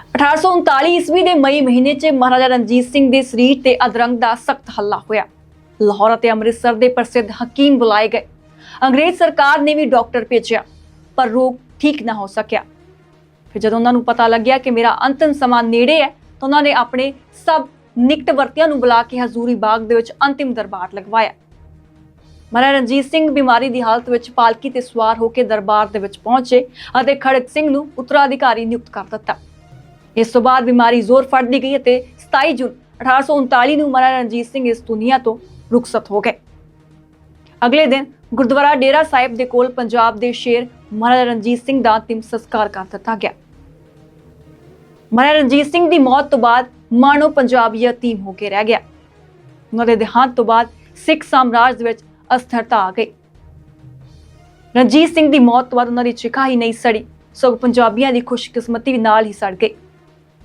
1839 ਈਸਵੀ ਦੇ ਮਈ ਮਹੀਨੇ 'ਚ ਮਹਾਰਾਜਾ ਰਣਜੀਤ ਸਿੰਘ ਦੇ ਸਰੀਰ ਤੇ ਅਧਰੰਗ ਦਾ ਸਖਤ ਹੱਲਾ ਹੋਇਆ। ਲਾਹੌਰ ਅਤੇ ਅੰਮ੍ਰਿਤਸਰ ਦੇ ਪ੍ਰਸਿੱਧ ਹਕੀਮ ਬੁਲਾਏ ਗਏ। ਅੰਗਰੇਜ਼ ਸਰਕਾਰ ਨੇ ਵੀ ਡਾਕਟਰ ਭੇਜਿਆ, ਪਰ ਰੋਗ ਠੀਕ ਨਾ ਹੋ ਸਕਿਆ। ਫਿਰ ਜਦੋਂ ਉਹਨਾਂ ਨੂੰ ਪਤਾ ਲੱਗਿਆ ਕਿ ਮੇਰਾ ਅੰਤਿਮ ਸਮਾਂ ਨੇੜੇ ਹੈ, ਤਾਂ ਉਹਨਾਂ ਨੇ ਆਪਣੇ ਸਭ ਨਿਕਟ ਵਰਤਿਆਂ ਨੂੰ ਬੁਲਾ ਕੇ ਹਜ਼ੂਰੀ ਬਾਗ ਦੇ ਵਿੱਚ ਅੰਤਿਮ ਦਰਬਾਰ ਲਗਵਾਇਆ। ਮਹਾਰਾਜਾ ਰਣਜੀਤ ਸਿੰਘ ਬਿਮਾਰੀ ਦੀ ਹਾਲਤ ਵਿੱਚ ਪਾਲਕੀ ਤੇ ਸਵਾਰ ਹੋ ਕੇ ਦਰਬਾਰ ਦੇ ਵਿੱਚ ਪਹੁੰਚੇ ਅਤੇ ਖੜਕ ਸਿੰਘ ਨੂੰ ਉੱਤਰਾਧਿਕਾਰੀ ਨਿਯੁਕਤ ਕਰ ਦਿੱਤਾ। ਇਸ ਤੋਂ ਬਾਅਦ ਬਿਮਾਰੀ ਜ਼ੋਰ ਫੜਦੀ ਗਈ ਅਤੇ 27 ਜੂਨ 1839 ਨੂੰ ਮਹਾਰਾਜਾ ਰਣਜੀਤ ਸਿੰਘ ਇਸ ਦੁਨੀਆ ਤੋਂ ਰੁਖਸਤ ਹੋ ਗਏ। ਅਗਲੇ ਦਿਨ ਗੁਰਦੁਆਰਾ ਡੇਰਾ ਸਾਹਿਬ ਦੇ ਕੋਲ ਪੰਜਾਬ ਦੇ ਸ਼ੇਰ ਮਹਾਰਾਜਾ ਰਣਜੀਤ ਸਿੰਘ ਦਾ ਅੰਤਿਮ ਸੰਸਕਾਰ ਕਰ ਦਿੱਤਾ ਗਿਆ। ਮਹਾਰਾਜਾ ਰਣਜੀਤ ਸਿੰਘ ਦੀ ਮੌਤ ਤੋਂ ਬਾਅਦ ਮਾਣੋ ਪੰਜਾਬ ਯਤੀਮ ਹੋ ਕੇ ਰਹਿ ਗਿਆ। ਉਹਨਾਂ ਦੇ ਦੇਹਾਂਤ ਤੋਂ ਬਾਅਦ ਸਿੱਖ ਸਾਮਰਾਜ ਦੇ ਵਿੱਚ ਅਸਥਿਰਤਾ ਆ ਗਈ। ਰਣਜੀਤ ਸਿੰਘ ਦੀ ਮੌਤ ਤੋਂ ਬਾਅਦ ਉਹਨਾਂ ਦੀ ਚਿਖਾ ਹੀ ਨਹੀਂ ਸੜੀ, ਸਗੋਂ ਪੰਜਾਬੀਆਂ ਦੀ ਖੁਸ਼ਕਿਸਮਤੀ ਨਾਲ ਹੀ ਸੜ ਗਈ।